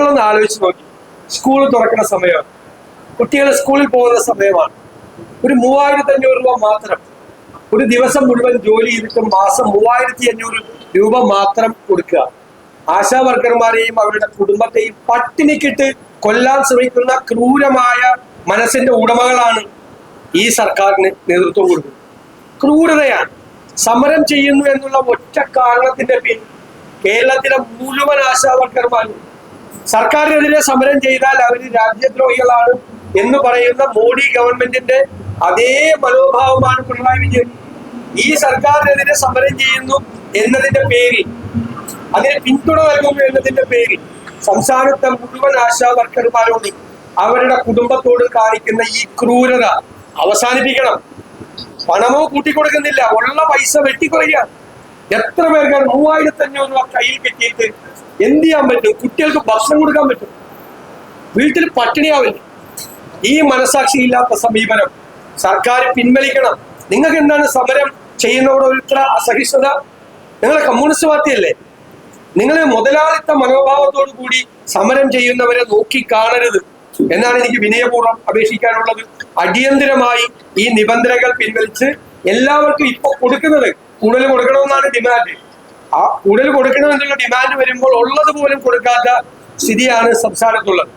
നിങ്ങളൊന്ന് ആലോചിച്ച് നോക്കി. സ്കൂൾ തുറക്കുന്ന സമയമാണ് കുട്ടികൾ സ്കൂളിൽ പോകുന്ന സമയമാണ്. ഒരു മൂവായിരത്തി അഞ്ഞൂറ് രൂപ മാത്രം. ഒരു ദിവസം മുഴുവൻ ജോലി ചെയ്തിട്ട് മാസം മൂവായിരത്തി അഞ്ഞൂറ് രൂപ മാത്രം കൊടുക്കുക. ആശാ വർക്കർമാരെയും അവരുടെ കുടുംബത്തെയും പട്ടിണിക്കിട്ട് കൊല്ലാൻ ശ്രമിക്കുന്ന ക്രൂരമായ മനസ്സിന്റെ ഉടമകളാണ് ഈ സർക്കാരിന് നേതൃത്വം കൊടുക്കുന്നത്. ക്രൂരതയാണ്. സമരം ചെയ്യുന്നു എന്നുള്ള ഒറ്റ കാരണത്തിന്റെ പിന്നിൽ കേരളത്തിലെ മുഴുവൻ ആശാ വർക്കർമാരും സർക്കാരിനെതിരെ സമരം ചെയ്താൽ അവർ രാജ്യദ്രോഹികളാണ് എന്ന് പറയുന്ന മോഡി ഗവൺമെന്റിന്റെ അതേ മനോഭാവമാണ് പിണറായി വിജയൻ. ഈ സർക്കാരിനെതിരെ സമരം ചെയ്യുന്നു എന്നതിന്റെ പേരിൽ അതിന് പിന്തുണ നൽകുന്നു എന്നതിന്റെ പേരിൽ സംസ്ഥാനത്തെ മുഴുവൻ ആശാ വർക്കർമാരോട് അവരുടെ കുടുംബത്തോട് കാണിക്കുന്ന ഈ ക്രൂരത അവസാനിപ്പിക്കണം. പണമോ കൂട്ടിക്കൊടുക്കുന്നില്ല. ഉള്ള പൈസ വെട്ടിക്കുറയ്ക്കുക എത്ര പേർക്കാണ് മൂവായിരത്തി അഞ്ഞൂറ് രൂപ കയ്യിൽ കെട്ടിയിട്ട് എന്ത് ചെയ്യാൻ പറ്റും? കുട്ടികൾക്ക് ഭക്ഷണം കൊടുക്കാൻ പറ്റും? വീട്ടിൽ പട്ടിണിയാവില്ല ഈ മനസാക്ഷി ഇല്ലാത്ത സമീപനം സർക്കാർ പിൻവലിക്കണം. നിങ്ങൾക്ക് എന്താണ് സമരം ചെയ്യുന്നവരോട് ഇത്ര അസഹിഷ്ണുത? നിങ്ങളെ കമ്മ്യൂണിസ്റ്റ് പാർട്ടിയല്ലേ? നിങ്ങൾ മുതലാളിത്ത മനോഭാവത്തോടു കൂടി സമരം ചെയ്യുന്നവരെ നോക്കി കാണരുത് എന്നാണ് എനിക്ക് വിനയപൂർവം അപേക്ഷിക്കാനുള്ളത്. അടിയന്തിരമായി ഈ നിബന്ധനകൾ പിൻവലിച്ച് എല്ലാവർക്കും ഇപ്പൊ കൊടുക്കുന്നത് കൂടുതൽ കൊടുക്കണമെന്നാണ് ഡിമാൻഡ് ആ കൂടുതൽ കൊടുക്കണമെന്നുള്ള ഡിമാൻഡ് വരുമ്പോൾ ഉള്ളത് പോലും കൊടുക്കാത്ത സ്ഥിതിയാണ് സംസ്ഥാനത്തുള്ളത്.